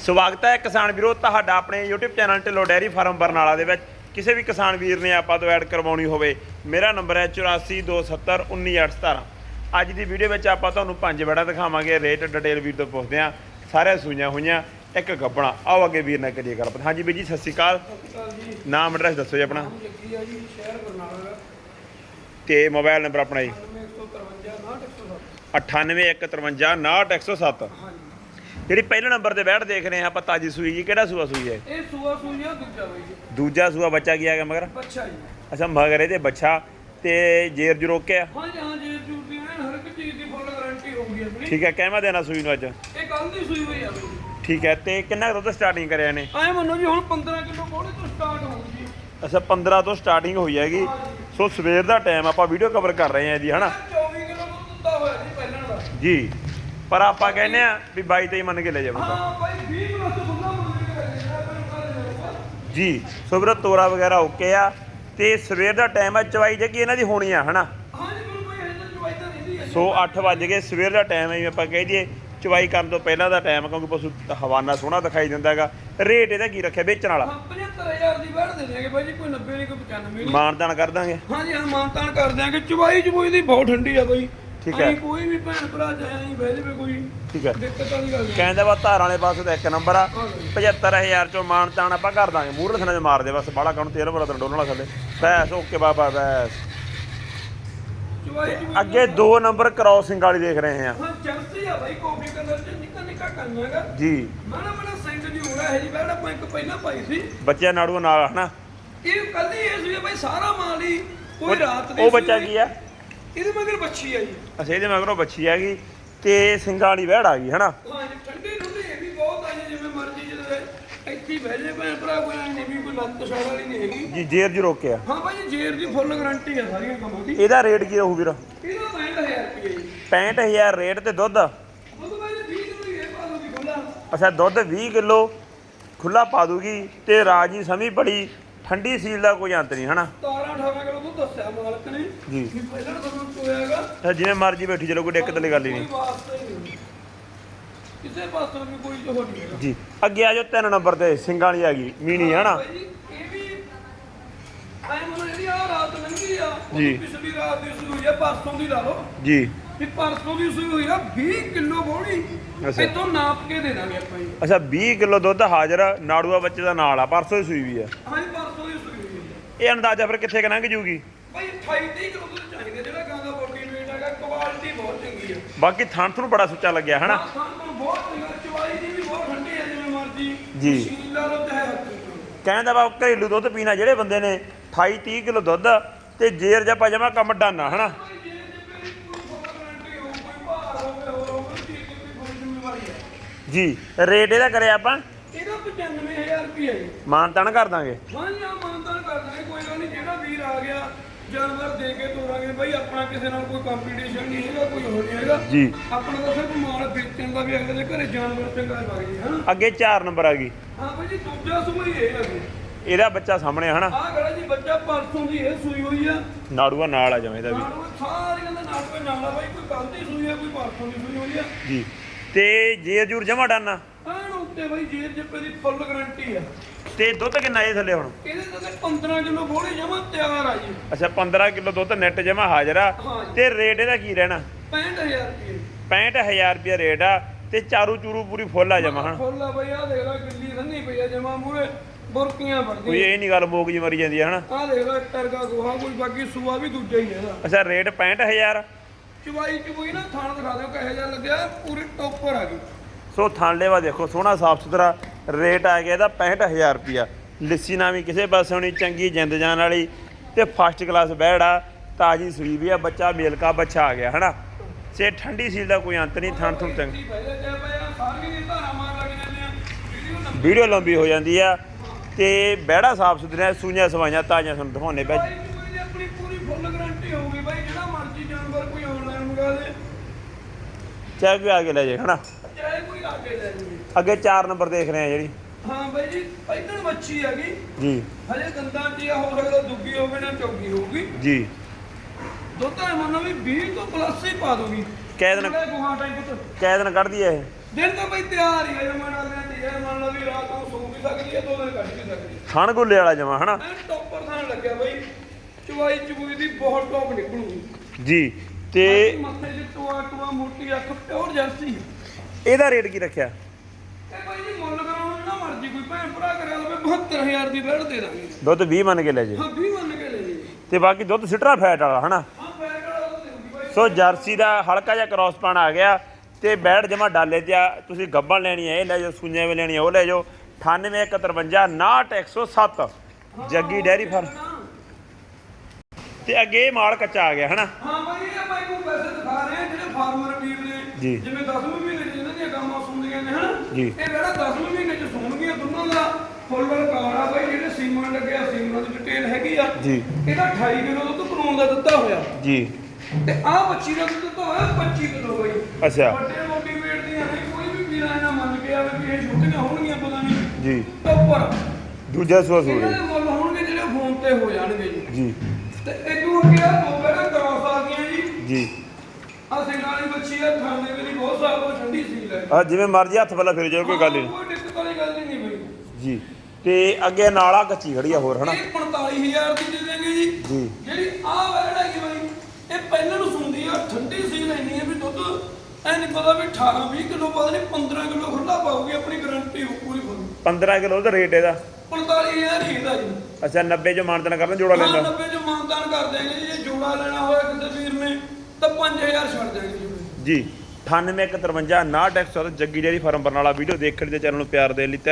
ਸਵਾਗਤ ਹੈ ਕਿਸਾਨ ਵੀਰੋ, ਤੁਹਾਡਾ ਆਪਣੇ YouTube channel Dhillon dairy farm Barnala ਦੇ ਵਿੱਚ। ਕਿਸੇ ਵੀ ਕਿਸਾਨ ਵੀਰ ਨੇ ਆਪਾਂ ਤੋਂ ਐਡ ਕਰਵਾਉਣੀ ਹੋਵੇ, ਮੇਰਾ ਨੰਬਰ ਹੈ 8427191817 ਅੱਜ ਦੀ ਵੀਡੀਓ ਵਿੱਚ ਆਪਾਂ ਤੁਹਾਨੂੰ ਪੰਜ ਬੜਾ ਦਿਖਾਵਾਂਗੇ, ਰੇਟ ਡਿਟੇਲ ਵੀਰ ਤੋਂ ਪੁੱਛਦੇ ਹਾਂ। ਸਾਰੇ ਸੂਈਆਂ ਹੋਈਆਂ, ਇੱਕ ਗੱਬਣਾ। ਆਓ ਅੱਗੇ ਵੀਰ ਨਾਲ ਕਰੀਏ ਗੱਲਬਾਤ। ਹਾਂਜੀ ਵੀਰ ਜੀ, ਸਤਿ ਸ਼੍ਰੀ ਅਕਾਲ। ਨਾਮ ਐਡਰੈਸ ਦੱਸੋ ਜੀ ਆਪਣਾ। ਨਾਮ ਜੱਗੀ ਆ ਜੀ। ਸ਼ਹਿਰ ਬਰਨਾਲਾ ਦਾ ਤੇ ਮੋਬਾਈਲ ਨੰਬਰ ਆਪਣਾ ਜੀ 9153 9815599107 ਜਿਹੜੀ ਪਹਿਲੇ ਨੰਬਰ ਤੇ ਬੈਠ ਦੇਖ ਰਹੇ ਹਾਂ ਆਪਾਂ ਤਾਜੀ ਸੂਈ ਜੀ ਕਿਹੜਾ ਸੂਆ ਸੂਈ ਹੈ? ਇਹ ਸੂਆ ਸੂਈਆ ਦੂਜਾ ਬਈ ਜੀ। ਦੂਜਾ ਸੂਆ ਬੱਚਾ ਕੀ ਆ ਗਿਆ ਮਗਰ? ਬੱਚਾ ਜੀ। ਅੱਛਾ ਮਗਰ ਇਹਦੇ ਬੱਚਾ ਤੇ ਜੇਰ ਜੂ ਰੋਕਿਆ। ਹਾਂਜੀ ਹਾਂ ਜੀ ਜੂਟੀ ਨੇ ਹਰ ਇੱਕ ਚੀਜ਼ ਦੀ ਫੁੱਲ ਗਾਰੰਟੀ ਹੋਊਗੀ ਆਪਣੀ। ਠੀਕ ਹੈ ਕਹਿਮਾ ਦੇਣਾ ਸੂਈ ਨੂੰ ਅੱਜ? ਇਹ ਕੱਲ ਦੀ ਸੂਈ ਹੋਈ ਆ ਬਈ ਜੀ। ਠੀਕ ਹੈ ਤੇ ਕਿੰਨਾ ਕੁ ਦੁੱਧ ਸਟਾਰਟਿੰਗ ਕਰਿਆ ਨੇ ਐ ਮੰਨੋ ਜੀ ਹੁਣ 15 ਕਿਲੋ ਕੋਲੇ ਤੋਂ ਸਟਾਰਟ ਹੋਊਗੀ ਅੱਛਾ 15 ਤੋਂ ਸਟਾਰਟਿੰਗ ਹੋਈ ਹੈਗੀ। ਸੋ ਸਵੇਰ ਦਾ ਟਾਈਮ ਆਪਾਂ ਵੀਡੀਓ ਕਵਰ ਕਰ ਰਹੇ ਹਾਂ ਜੀ ਹਨਾ? 24 ਕਿਲੋ ਦੁੱਧ ਦਿੱਤਾ ਹੋਇਆ ਜੀ ਪਹਿਲਾਂ ਦਾ। ਜੀ। ਪਰ ਆਪਾਂ ਕਹਿੰਦੇ ਆ ਵੀ 22 23 ਮੰਨ ਕੇ ਲੈ ਜਾਵਾਂਗਾ ਹਾਂ ਬਾਈ 20 ਕਿਲੋ ਤੋਂ ਬੰਦਾ ਮੁੰਡੇ ਕੇ ਲੈ ਜਾਣਾ ਜੀ ਸੋ ਵੀਰੋ ਤੋਰਾ ਵਗੈਰਾ ਓਕੇ ਆ। ਤੇ ਸਵੇਰ ਦਾ ਟਾਈਮ ਆ ਚਵਾਈ ਜੱਗੀ ਇਹਨਾਂ ਦੀ ਹੋਣੀ ਆ ਹਨਾ? ਹਾਂ ਜੀ ਮੈਨੂੰ ਕੋਈ ਇਹਨਾਂ ਚਵਾਈ ਤਾਂ ਨਹੀਂ ਦੀ ਸੋ 8 ਵਜ ਗਏ ਸਵੇਰ ਦਾ ਟਾਈਮ ਹੈ ਜਿਵੇਂ ਆਪਾਂ ਕਹਿ ਦਈਏ ਚਵਾਈ ਕਰਨ ਤੋਂ ਪਹਿਲਾਂ ਦਾ ਟਾਈਮ ਕਿਉਂਕਿ ਪਸ਼ੂ ਹਵਾਨਾ ਸੋਹਣਾ ਦਿਖਾਈ ਦਿੰਦਾ ਹੈਗਾ। ਰੇਟ ਇਹਦਾ ਕੀ ਰੱਖਿਆ ਵੇਚਣ ਵਾਲਾ? ਹਾਂ 75000 ਦੀ ਵੜ ਦੇ ਦੇਗੇ ਬਾਈ ਜੀ ਕੋਈ 90 ਨਹੀਂ ਕੋਈ 95 ਨਹੀਂ ਮਾਨਦਾਨ ਕਰ ਦਾਂਗੇ। ਹਾਂਜੀ ਹਾਂ ਮਾਨਤਾਨ ਕਰ ਦਿਆਂਗੇ। ਚੁਬਾਈ ਚੁਬੋਈ ਦੀ ਬਹੁਤ ਠੰਡੀ ਆ ਬਈ। ਠੀਕ ਹੈ। ਅਸੀਂ ਕੋਈ ਵੀ ਭੈਣ ਭਰਾ ਚਾਹੇ ਨਹੀਂ ਬਹਿ ਜਾਵੇ ਕੋਈ। ਠੀਕ ਹੈ। ਦਿੱਕਤ ਵਾਲੀ ਗੱਲ ਨਹੀਂ ਕਹਿੰਦਾ ਵਾ ਧਾਰਾਂ ਵਾਲੇ ਪਾਸੇ ਦਾ ਇੱਕ ਨੰਬਰ ਆ। ਹਾਂ। ਜੀ। 75000 ਚੋਂ ਮਾਨਤਾਨ ਆਪਾਂ ਕਰ ਦਾਂਗੇ। ਮੂਹਰੇ ਥਣਾ ਚ ਮਾਰ ਦੇ ਬਸ ਬਾਲਾ ਕਾਉਣ ਤੇਲ ਬੜਾ ਡੋਲਣ ਵਾਲਾ ਥੱਲੇ। ਬੈਸ ਓਕੇ ਬਾਬਾ ਬੈਸ। ਅੱਗੇ ਦੋ ਨੰਬਰ ਕ੍ਰਾਸਿੰਗ ਵਾਲੀ ਦੇਖ ਰਹੇ ਹਾਂ। ਹਾਂ ਜਰਸੀ ਆ ਬਾਈ ਕਾਫੀ ਕਲਰ ਚ ਨਿੱਕਾ ਨਿੱਕਾ ਕੰਨਾਗਾ ਜੀ। ਮਾੜਾ ਮਾੜਾ ਸਿੰਘ ਜੀ ਹੋਣਾ ਹੈ ਜੀ ਬੈਠਾ ਆਪਾਂ ਇੱਕ ਪਹਿਲਾਂ ਪਾਈ ਸੀ। ਬੱਚਿਆਂ ਨਾੜੂ ਨਾਲ ਹਨਾ? ਇਹ ਕੱਲ ਇਸ ਵੀ ਬਾਈ ਸਾਰਾ ਮਾਲ ਹੀ ਕੋਈ ਰਾਤ ਦੀ ਉਹ ਬੱਚਾ। ਕੀ ਆ? ਇਹਦੇ ਮਗਰ ਬੱਚੀ ਆ ਜੀ। ਅੱਛਾ ਇਹਦੇ ਮਗਰੋਂ ਬੱਚੀ ਹੈਗੀ ਤੇ ਸਿੰਘਾਂ ਵਾਲੀ ਵਹਿੜ ਆ ਗਈ ਹਨਾ? ਹਾਂ ਜੀ ਠੰਡੀ ਠੰਡੀ ਇਹ ਵੀ ਬਹੁਤ ਆ ਜੀ ਜਿਵੇਂ ਮਰਜ਼ੀ ਜਦੋਂ ਇੱਥੇ ਹੀ ਬਹਿ ਜੇ ਭੈਣ ਭਰਾ ਕੋਈ ਐਂ ਨਹੀਂ ਵੀ ਕੋਈ ਲੱਤ ਛਾੜ ਵਾਲੀ ਨਹੀਂ ਹੈਗੀ। ਜੀ ਜੇਰ ਜੀ ਰੋਕਿਆ ਹਾਂ ਭਾਈ ਜੇਰ ਦੀ ਫੁੱਲ ਗਾਰੰਟੀ ਆ ਸਾਰੀਆਂ ਕੰਮਾਂ ਦੀ। ਇਹਦਾ ਰੇਟ ਕੀ ਰਹੂ ਵੀਰ? ਇਹਦਾ 65000 ਰੁਪਏ ਜੀ। 65000 ਰੇਟ ਤੇ ਦੁੱਧ? ਉਹ ਤਾਂ ਭਾਈ 20 ਕਿਲੋ ਇਹ ਪਾ ਦੋ ਦੀ ਖੁੱਲਾ ਅੱਛਾ ਦੁੱਧ 20 ਕਿਲੋ ਖੁੱਲਾ ਪਾ ਦੂਗੀ ਤੇ ਰਾਜੀ ਸਮੀ ਬੜੀ ਠੰਡੀ ਸੀਲ ਦਾ ਕੋਈ ਅੰਤ ਨਹੀਂ ਹਨਾ? 17 18 ਕਿਲੋ ਦੁੱਧ ਦੱਸਿਆ ਮਾਲਕ ਨੇ ਜੀ। ਵੀ ਪਹਿਲਾਂ ਤੁਹਾਨੂੰ ਚੋਇਆਗਾ ਜਿਵੇਂ ਮਰਜ਼ੀ ਬੈਠੀ ਚਲੋ ਕੋਈ ਦਿੱਕਤ ਵਾਲੀ ਗੱਲ ਹੀ ਨਹੀਂ। ਕੋਈ ਵਾਸਤਾ ਹੀ ਨਹੀਂ। ਕਿਸੇ ਪਾਸੋਂ ਵੀ ਕੋਈ ਉਹ ਨਹੀਂ ਹੈਗਾ। ਜੀ ਅੱਗੇ ਆ ਜਾਓ ਤਿੰਨ ਨੰਬਰ ਤੇ ਸਿੰਘਾਂ ਵਾਲੀ ਆ ਗਈ ਮੀਣੀ ਹਨਾ? ਭਾਈ ਜੀ, ਇਹ ਵੀ ਐ ਮਨ ਜਿਹੜੀ ਆ ਰਾਤ ਲੰਘੀ ਆ ਜੀ। ਉਹਦੀ ਪਿਛਲੀ ਰਾਤ ਦੀ ਸੂਈ ਆ ਪਰਸੋਂ ਦੀ ਲਾ ਲਓ। ਜੀ। ਵੀ ਪਰਸੋਂ ਦੀ ਸੂਈ ਹੋਈ ਆ 20 ਕਿਲੋ ਬੋੜੀ ਅੱਛਾ। ਇੱਥੋਂ ਨਾਪ ਕੇ ਦੇ ਦਾਂਗੇ ਆਪਾਂ ਜੀ। ਅੱਛਾ 20 ਕਿਲੋ ਦੁੱਧ ਹਾਜ਼ਰ ਨਾੜੂਆ ਬੱਚੇ ਦਾ ਨਾਲ ਆ ਪਰਸੋਂ ਹੀ ਸੂਈ ਵੀ ਆ ਪਰਸੋਂ ਦੀ ਸੂਈ ਹੋਈ ਆ ਇਹ ਅੰਦਾਜ਼ਾ ਫਿਰ ਕਿੱਥੇ ਕਨਾਂਗੇ ਜੂਗੀ? ਭਾਈ 28 30 ਕਿਲੋ ਦੁੱਧ ਚਾਹੀਦਾ ਜਿਹੜਾ ਗਾਂ ਦਾ ਬੋਡੀ ਵੇਟ ਹੈਗਾ ਕੁਆਲਿਟੀ ਬਹੁਤ ਚੰਗੀ ਆ। ਬਾਕੀ ਥਣ ਨੂੰ ਬੜਾ ਸੁੱਚਾ ਲੱਗਿਆ ਹਨਾ? ਹਾਂ ਸਾਨੂੰ ਬਹੁਤ ਚੰਗਾ ਚਵਾਈ ਦੀ ਵੀ ਬਹੁਤ ਠੰਡੀ ਹੈ ਜਿਵੇਂ ਮਰਜ਼ੀ ਜੀ। ਮਸ਼ੀਨ ਲਾ ਲਓ ਚਾਹੇ ਹੱਥ ਨਾਲ। ਕਹਿੰਦਾ ਵਾ ਘਰੇਲੂ ਦੁੱਧ ਪੀਣਾ ਜਿਹੜੇ ਬੰਦੇ ਨੇ 28 30 ਕਿਲੋ ਦੁੱਧ ਤੇ ਜੇਰ ਜਪਾ ਜਮਾ ਕੰਮ ਡਾਨਾ ਹਨਾ? ਜੇ ਹੋ ਹੈ ਰੇਟ ਇਹਦਾ ਕਰਿਆ ਆਪਾਂ? ਇਹਦਾ 95000 ਰੁਪਏ ਮਾਨਤਾਨ ਕਰ ਦਾਂਗੇ। ਹਾਂ ਜੀ ਆ ਮਾਨਦਾਨ ਕਰ ਦਾਂਗੇ ਕੋਈ ਗੱਲ ਨਹੀਂ ਜਿਹੜਾ ਵੀਰ ਆ ਗਿਆ ਜਾਨਵਰ ਦੇ ਕੇ ਤੋਰਾਂਗੇ ਭਾਈ ਆਪਣਾ ਕਿਸੇ ਨਾਲ ਕੋਈ ਕੰਪੀਟੀਸ਼ਨ ਨਹੀਂ ਹੈਗਾ ਕੋਈ ਹੋਰ ਨਹੀਂ ਹੈਗਾ। ਜੀ। ਆਪਣਾ ਤਾਂ ਸਿਰਫ ਮਾਲ ਵੇਚਣ ਦਾ ਵੀ ਅਗਲੇ ਦੇ ਘਰੇ ਜਾਨਵਰ ਚੰਗਾ ਲੱਗ ਜੀ ਹਾਂ ਅੱਗੇ 4 ਨੰਬਰ ਆ ਗਈ। ਹਾਂ ਭਾਈ ਜੀ ਦੂਜਾ ਸੂਈ ਇਹ ਹੈ ਇਹਦਾ ਬੱਚਾ ਸਾਹਮਣੇ ਆ ਹਨਾ? ਆਹ ਖੜਾ ਜੀ ਬੱਚਾ ਪਰਸੋਂ ਦੀ ਇਹ ਸੂਈ ਹੋਈ ਆ। ਨਾੜੂਆ ਨਾਲ ਆ ਜਮੇ ਇਹਦਾ ਵੀ। ਸਾਰੀਆਂ ਦਾ ਨਾਲ ਕੋਈ ਨਾਲ ਆ ਭਾਈ ਕੋਈ ਕੱਲ ਦੀ ਸੂਈ ਆ ਕੋਈ ਪਰਸੋਂ ਦੀ ਸੂਈ ਹੋਈ ਆ। ਜੀ। ਤੇ ਜੇਰ ਜੂਰ ਜਮਾ ਡਾਨਾ? ਐਨ ਉੱਤੇ ਭਾਈ ਜੇਰ ਜੱਪੇ ਦੀ ਫੁੱਲ ਗਾਰੰਟੀ ਆ। ਤੇ ਦੁੱਧ ਕਿੰਨਾ ਇਹ ਥੱਲੇ ਹੁਣ? ਇਹਦੇ ਤੇ 15 ਕਿਲੋ ਬੋਲੀ ਜਮਾ ਤਿਆਰ ਆ ਜੀ। ਅੱਛਾ 15 ਕਿਲੋ ਦੁੱਧ ਨੈਟ ਜਮਾ ਹਾਜ਼ਰ ਆ। ਹਾਂ ਜੀ। ਤੇ ਰੇਟ ਇਹਦਾ ਕੀ ਰਹਿਣਾ? 65000 ਰੁਪਏ। 65000 ਰੁਪਏ ਰੇਟ ਆ ਤੇ ਚਾਰੂ ਚੂਰੂ ਪੂਰੀ ਫੁੱਲ ਆ ਜਮਾ ਹਨਾ? ਫੁੱਲ ਆ ਬਈ ਆ ਦੇਖ ਲੈ ਗਿੱਲੀ ਰੰਨੀ ਪਈ ਆ ਜਮਾ ਮੂਰੇ ਬੁਰਕੀਆਂ ਕੋਈ ਵਰਦੀ ਇਹ ਨਹੀਂ ਗੱਲ ਮੋਕ ਜੀ ਮਰੀ ਜਾਂਦੀ ਹੈ ਹਨਾ? ਆ ਦੇਖ ਲੈ ਟਰਗਾ ਗੋਹਾ ਕੋਈ ਬਾਕੀ ਸੂਆ ਵੀ ਦੂਜਾ ਹੀ ਹੈ ਇਹਦਾ ਅੱਛਾ ਰੇਟ 65000 ਚਵਾਈ ਚ ਕੋਈ ਨਾ ਥਾਣ ਦਿਖਾ ਦਿਓ ਕਿਹੋ ਜਿਹਾ ਲੱਗਿਆ ਪੂਰੀ ਟੋਪਰ ਆ ਗਈ। ਸੋ ਥਾਂਲੇਵਾ ਦੇਖੋ ਸੋਹਣਾ ਸਾਫ਼ ਸੁਥਰਾ ਰੇਟ ਆ ਗਿਆ ਇਹਦਾ 65000 ਰੁਪਿਆ ਲਿੱਸੀ ਨਾ ਵੀ ਕਿਸੇ ਪਾਸੇ ਹੋਣੀ ਚੰਗੀ ਜਿੰਦ ਜਾਨ ਵਾਲੀ ਤੇ ਫਸਟ ਕਲਾਸ ਬੈੜਾ ਤਾਜੀ ਸੂਈ ਵੀ ਆ ਬੱਚਾ ਮੇਲਕਾ ਬੱਚਾ ਆ ਗਿਆ ਹਨਾ? ਸੇ ਠੰਡੀ ਸੀਲ ਦਾ ਕੋਈ ਅੰਤ ਨਹੀਂ ਥਣ ਥਣ ਤੰਗ ਆ ਵੀਡੀਓ ਲੰਬੀ ਹੋ ਜਾਂਦੀ ਆ ਤੇ ਬੈੜਾ ਸਾਫ਼ ਸੁਥਰਾ ਸੂਈਆਂ ਸਵਾਈਆਂ ਤਾਜ਼ੀਆਂ ਤੁਹਾਨੂੰ ਦਿਖਾਉਣੇ ਪੈ ਆਪਣੀ ਪੂਰੀ ਫੁੱਲ ਗਾਰੰਟੀ ਹੋਊਗੀ ਭਾਈ ਜਿਹੜਾ ਮਰਜ਼ੀ ਜਾਨਵਰ ਕੋਈ ਆਨਲਾਈਨ ਮੰਗਾ ਦੇ ਚਾਹੇ ਕੋਈ ਆ ਕੇ ਲੈ ਜਾਏ ਹਨਾ? ਚਾਹੇ ਕੋਈ ਆ ਕੇ ਲੈ ਜਾਵੇ ਅੱਗੇ 4 ਨੰਬਰ ਦੇਖ ਰਹੇ ਆ ਜਿਹੜੀ। ਹਾਂ ਭਾਈ ਜੀ ਪਹਿਲਾਂ ਬੱਚੀ ਹੈਗੀ ਜੀ। ਹਜੇ ਦੰਦਾਂ 'ਚ ਇਹ ਹੋ ਸਕਦਾ ਦੁੱਗੀ ਹੋਵੇ ਨਾ ਚੌਗੀ ਹੋਊਗੀ। ਜੀ। ਦੁੱਧ ਹੈ ਮੰਨੋ ਵੀ 20 ਤੋਂ ਪਲੱਸ ਹੀ ਪਾ ਦੋਗੀ ਕੈ ਦਿਨ ਗੁਹਾ ਟੈਂਕ ਤੋਂ ਕੈ ਦਿਨ ਕੱਢਦੀ ਐ ਇਹ। ਦਿਨ ਤਾਂ ਬਈ ਤਿਆਰ ਹੀ ਹੈ ਜਮਾਨਾ ਦੇ ਤੇ ਯਾਰ ਮੰਨ ਵੀ ਸਕਦੀ ਹੈ ਦੋ ਦਿਨ ਕੱਢ ਵੀ ਸਕਦੀ ਹੈ ਥਣ ਗੁੱਲੇ ਵਾਲਾ ਜਮਾ ਹਨਾ? ਟੌਪਰ ਥਾਂ ਲੱਗਿਆ ਬਾਈ। ਚਵਾਈ ਚਬੂਈ ਦੀ ਬਹੁਤ ਟੌਪ ਨਿਕਲੂਗੀ। ਜੀ ਤੇ ਮੱਥੇ 'ਚ ਟੋਆ ਟੋਆ ਮੋਟੀ ਅੱਖ ਪਿਓਰ ਜਰਸੀ ਇਹਦਾ ਰੇਟ ਕੀ ਰੱਖਿਆ ਇਹ ਬਾਈ ਜੀ ਮੁੱਲ ਕਰਾਉਣ ਨਾ ਮਰਜ਼ੀ ਕੋਈ ਭੈਣ ਭਰਾ ਕਰਿਆ ਲਵੇ 72000 ਦੀ ਬੈਠ ਦੇ ਦਾਂਗੇ। ਦੁੱਧ 20 ਮੰਨ ਕੇ ਲੈ ਜੇ। ਹਾਂ 20 ਮੰਨ ਕੇ ਲੈ ਜੀ। ਤੇ ਬਾਕੀ ਦੁੱਧ ਸਿੱਟਣਾ ਫੈਟ ਵਾਲਾ ਹਨਾ? ਹਾਂ ਬੈਠ ਵਾਲਾ ਤਾਂ ਦੇਊਗੀ ਬਾਈ। ਸੋ ਜਰਸੀ ਦਾ ਹਲਕਾ ਜਿਹਾ ਕ੍ਰਾਸ ਪਾਣ ਆ ਗਿਆ ਤੇ ਬੈੜ ਜਮਾ ਡਾਲੇ ਤੇ ਆ ਤੁਸੀਂ ਗੱਬਣ ਲੈਣੀ ਹੈ ਇਹ ਲੈ ਜਾਓ ਸੂਈਆਂ ਵੀ ਲੈਣੀ ਹੈ ਉਹ ਲੈ ਜਾਓ। 9851 107 ਜੱਗੀ ਡੈਰੀ ਫਾਰਮ। ਤੇ ਅੱਗੇ ਇਹ ਮਾਲ ਕੱਚਾ ਆ ਗਿਆ ਹਨਾ? ਹਾਂ ਬਾਈ ਇਹ ਬਾਈ ਨੂੰ ਪੈਸੇ ਦਿਖਾ ਰਹੇ ਆ ਜਿਹੜੇ ਫਾਰਮਰ ਵੀਰ ਨੇ ਜੀ। ਜਿਵੇਂ 10ਵੇਂ ਮਹੀਨੇ 'ਚ ਇਹਨਾਂ ਦੀਆਂ ਗਾਵਾਂ ਸੁਣਦੀਆਂ ਨੇ ਹਨਾ? ਜੀ। ਇਹ ਜਿਹੜਾ 10ਵੇਂ ਮਹੀਨੇ 'ਚ ਦਾ ਫੁੱਲ ਵਲ ਕਾਰਡ ਆ ਬਾਈ ਜਿਹੜੇ ਸੀਮਨ ਲੱਗਿਆ ਸੀਮਨ ਦੀ ਡਿਟੇਲ ਹੈਗੀ ਆ। ਜੀ। ਇਹਦਾ 28 ਕਿਲੋ ਦੁੱਧ ਕਾਨੂੰਨ ਦਾ ਦਿੱਤਾ ਹੋਇਆ। ਜੀ। ਤੇ ਆਹ ਬੱਚੀ ਦਾ ਦੁੱਧ ਦਿੱਤਾ ਹੋਇਆ 25 ਕਿਲੋ ਬਾਈ। ਅੱਛਾ। ਵੱਡੇ ਮੋਟੀ ਵੇਟ ਦੀਆਂ ਨਹੀਂ ਕੋਈ ਵੀ ਵੀਰਾਂ ਇਹਨਾਂ ਮੰਨ ਕੇ ਆਵੇ ਵੀ ਇਹ ਛੋਟੀਆਂ ਹੋਣਗੀਆਂ ਪਤਾ ਨਹੀਂ। ਜੀ। ਟੋਪਰ ਦੂਜਾ ਸੂਆ ਇਹਨਾਂ ਸੂਰੀ। ਦੇ ਮੁੱਲ ਹੋਣਗੇ ਜਿਹੜੇ ਫੋਨ ਤੇ ਹੋ ਜਾਣਗੇ ਜੀ। ਜੀ। ਤੇ ਇਦੋਂ ਅੱਗੇ ਆ ਦੋ ਬੈੜਾ ਕ੍ਰਾਸ ਆ ਗਈਆਂ ਜੀ। ਜੀ। ਆ ਸਿੰਘ ਵਾਲੀ ਬੱਚੀ ਆ ਖਾਣੇ ਮੇਰੀ ਬਹੁਤ ਸਾਲ ਤੋਂ ਠੰਡੀ ਸੀ ਲੈ ਆ ਜਿਵੇਂ ਮਰਜ਼ੀ ਹੱਥ ਪੱਲਾ ਫਿਰ ਜਾਓ ਕੋਈ ਗੱਲ ਹੀ ਨਹੀਂ ਕੋਈ ਦਿੱਕਤ ਵਾਲੀ ਗੱਲ ਹੀ ਨਹੀਂ ਬਈ ਜੀ। ਤੇ ਅੱਗੇ ਨਾਲਾ ਕੱਚੀ ਖੜੀ ਆ ਹੋਰ ਹਨਾ? ਇਹ 45000 ਦੀ ਦੇ ਦੇਂਗੇ ਜੀ। ਜੀ। ਜਿਹੜੀ ਆ ਵੈੜ ਹੈਗੀ ਬਈ ਇਹ ਪਹਿਲਾਂ ਨੂੰ ਸੁਣਦੀ ਆ ਠੰਡੀ ਸੀ ਲੈਣੀ ਹੈ ਵੀ ਦੁੱਧ ਐ ਨਹੀਂ ਪਤਾ ਵੀ 18 20 ਕਿਲੋ ਪਤਾ ਨਹੀਂ 15 ਕਿਲੋ ਖੁੱਲਾ ਪਾਉਗੀ ਆਪਣੀ ਗਾਰੰਟੀ ਹੋ ਪੂਰੀ ਫੁੱਲ 15 ਕਿਲੋ ਦਾ ਰੇਟ ਇਹਦਾ? 45000 ਹੀ ਇਹਦਾ ਜੀ। ਅੱਛਾ 90 ਜੋ ਮਾਨਤਨ ਕਰਨ ਜੋੜਾ ਲੈਂਦਾ 90 ਚ ਮਾਨਦਾਨ ਕਰ ਦੇਂਗੇ ਜੀ ਜੇ ਜੋੜਾ ਲੈਣਾ ਹੋਇਆ ਕਿਸੇ ਵੀਰ ਨੇ ਤਾਂ 5000 ਛੱਡ ਦੇਂਗੇ ਜੀ। ਜੀ। 9853 61 Jaggi dairy farm Barnala video ਦੇਖਣ ਦੇ ਚੈਨਲ ਨੂੰ ਪਿਆਰ ਦੇਣ ਲਈ